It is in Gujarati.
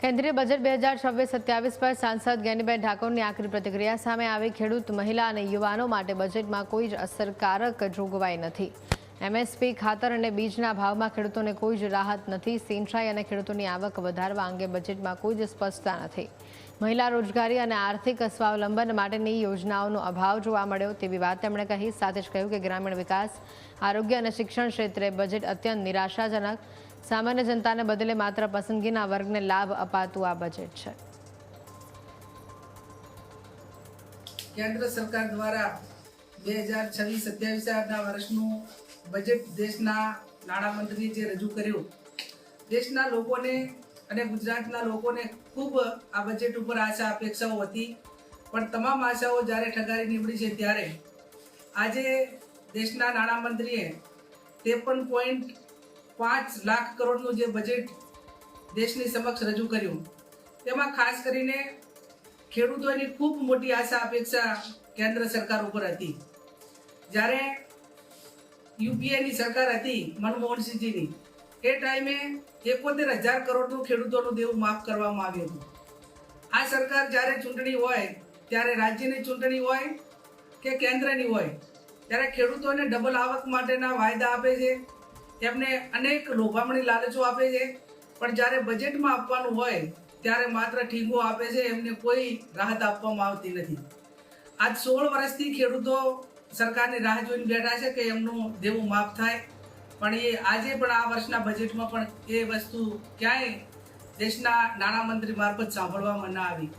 કેન્દ્રીય બજેટ બે હજાર છવ્વીસ સત્યાવીસ પર સાંસદ જ્ઞાનીબેન ઠાકોરની આકરી પ્રતિક્રિયા સામે આવી ખેડૂત, મહિલા અને યુવાનો માટે બજેટમાં કોઈ જ અસરકારક જોગવાઈ નથી. એમએસપી ખાતર અને બીજના ભાવમાં ખેડૂતોને કોઈ જ રાહત નથી. સિંચાઈ અને ખેડૂતોની આવક વધારવા અંગે બજેટમાં કોઈ જ સ્પષ્ટતા નથી. મહિલા રોજગારી અને આર્થિક સ્વાવલંબન માટેની યોજનાઓનો અભાવ જોવા મળ્યો તેવી વાત તેમણે કહી, સાથે જ કહ્યું કે ગ્રામીણ વિકાસ, આરોગ્ય અને શિક્ષણ ક્ષેત્રે બજેટ અત્યંત નિરાશાજનક સામાન્ય જનતાને બદલે માત્ર પસંદગીના વર્ગને લાભ અપાતું આ બજેટ છે. કેન્દ્ર સરકાર દ્વારા બે હજાર છવ્વીસ સત્યાવીસના વર્ષનું બજેટ દેશના નાણામંત્રીએ જે રજૂ કર્યું, દેશના લોકોને અને ગુજરાતના લોકોને ખૂબ આ બજેટ ઉપર આશા, અપેક્ષાઓ હતી. પણ તમામ આશાઓ જ્યારે ઠગારી નીવડી છે ત્યારે આજે દેશના નાણામંત્રીએ ત્રેપન પોઈન્ટ પાંચ લાખ કરોડનું જે બજેટ દેશની સમક્ષ રજૂ કર્યું. તેમાં ખાસ કરીને ખેડૂતોની ખૂબ મોટી આશા અપેક્ષા કેન્દ્ર સરકાર ઉપર હતી. જ્યારે યુપીએની સરકાર હતી મનમોહનસિંહજીની. એ ટાઈમે એકોતેર હજાર કરોડનું ખેડૂતોનું દેવું માફ કરવામાં આવ્યું હતું. આ સરકાર જ્યારે ચૂંટણી હોય, ત્યારે રાજ્યની ચૂંટણી હોય કે કેન્દ્રની હોય, ત્યારે ખેડૂતોને ડબલ આવક માટેના વાયદા આપે છે. એમને અનેક લોભામણી લાલચો આપે છે. પણ જ્યારે બજેટમાં આપવાનું હોય, ત્યારે માત્ર ઠીંગો આપે છે, એમને કોઈ રાહત આપવામાં આવતી નથી. આજ સોળ વર્ષથી ખેડૂતો સરકારની રાહ જોઈને બેઠા છે કે એમનું દેવું માફ થાય. પણ એ આજે પણ આ વર્ષના બજેટમાં પણ એ વસ્તુ ક્યાંય દેશના નાણામંત્રી મારફત સાંભળવામાં ના આવી.